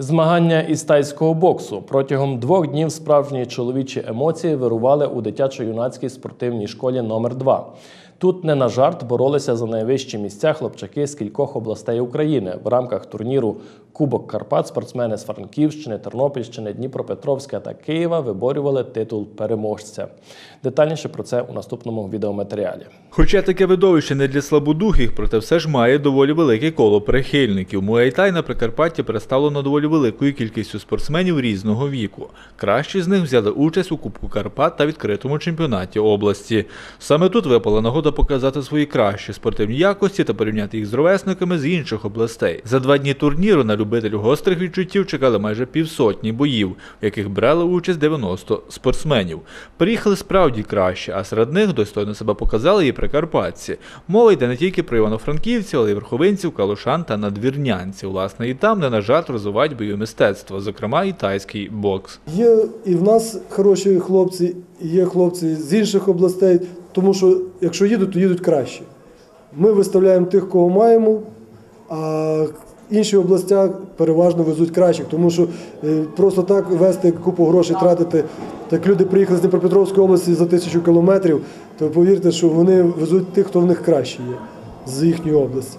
Змагання із тайського боксу. Протягом двох днів справжні чоловічі емоції вирували у дитячо-юнацькій спортивній школі номер 2 Тут не на жарт боролися за найвищі місця хлопчаки з кількох областей України в рамках турніру Кубок Карпат. Спортсмени з Франківщини, Тернопільщини, Дніпропетровська та Києва виборювали титул переможця. Детальніше про це у наступному відеоматеріалі. Хоча таке видовище не для слабодухих, проте все ж має доволі велике коло прихильників. Муайтай на Прикарпатті представлено доволі великою кількістю спортсменів різного віку. Кращі з них взяли участь у Кубку Карпат та відкритому чемпіонаті області. Саме тут випала нагода показати свої кращі спортивні якості та порівняти їх з ровесниками з інших областей. За два дні турніру на любителів гострих відчуттів чекали майже півсотні боїв, в яких брали участь 90 спортсменів. Приїхали справді краще, а серед них достойно себе показали і прикарпатці. Мова йде не тільки про івано-франківців, але й верховинців, калушан та надвірнянців. Власне, і там не на жарт розвивають бойове мистецтво, зокрема і тайський бокс. Є і в нас хороші хлопці, є хлопці з інших областей, тому що якщо їдуть, то їдуть краще. Ми виставляємо тих, кого маємо, а інші областях переважно везуть кращих, тому що е, просто так вести купу грошей, тратити. Так люди приїхали з Дніпропетровської області за тисячу кілометрів, то повірте, що вони везуть тих, хто в них краще є з їхньої області.